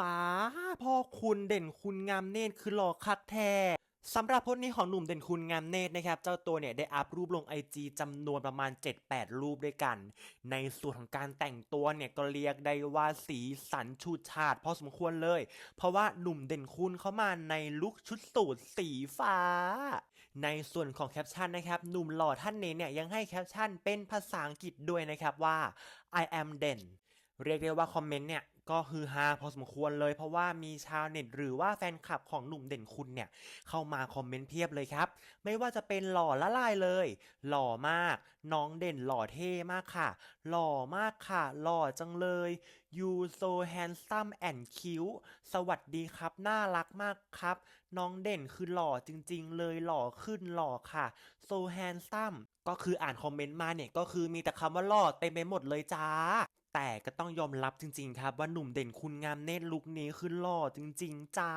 ป้าพ่อคุณเด่นคุณงามเนตรคือหล่อคักแท้สำหรับโพสต์นี้ของหนุ่มเด่นคุณงามเนตรนะครับ เจ้าตัวเนี่ยได้อัพรูปลง IG จำนวนประมาณ 7-8 รูปด้วยกัน ในส่วนของการแต่งตัวเนี่ยก็เรียกได้ว่าสีสันชูดฉาดพอสมควรเลย เพราะว่าหนุ่มเด่นคุณเข้ามาในลุคชุดสูทสีฟ้า ในส่วนของแคปชั่นนะครับหนุ่มหล่อท่านนี้เนี่ยยังให้แคปชั่นเป็นภาษาอังกฤษด้วยนะครับว่า I am Den เรียกได้ว่าคอมเมนต์เนี่ยก็ฮือฮาพอสมควรเลยเพราะว่ามีชาวเน็ตหรือว่าแฟนคลับของหนุ่มเด่นคุณเนี่ยเข้ามาคอมเมนต์เพียบเลยครับ ไม่ว่าจะเป็นหล่อละลายเลย หล่อมาก น้องเด่นหล่อเท่มากค่ะ หล่อมากค่ะ หล่อจังเลย you so handsome and cute สวัสดีครับ น่ารักมากครับ น้องเด่นคือหล่อจริง ๆ เลยหล่อขึ้นหล่อค่ะ so handsome ก็คืออ่านคอมเมนต์มาเนี่ยก็คือมีแต่คำว่าหล่อเต็มไปหมดเลยจ้า แต่ก็ต้องยอมรับจริง ๆ ครับว่าหนุ่มเด่นคุณงามเนตรลุคนี้คือหล่อจริง ๆ จ้า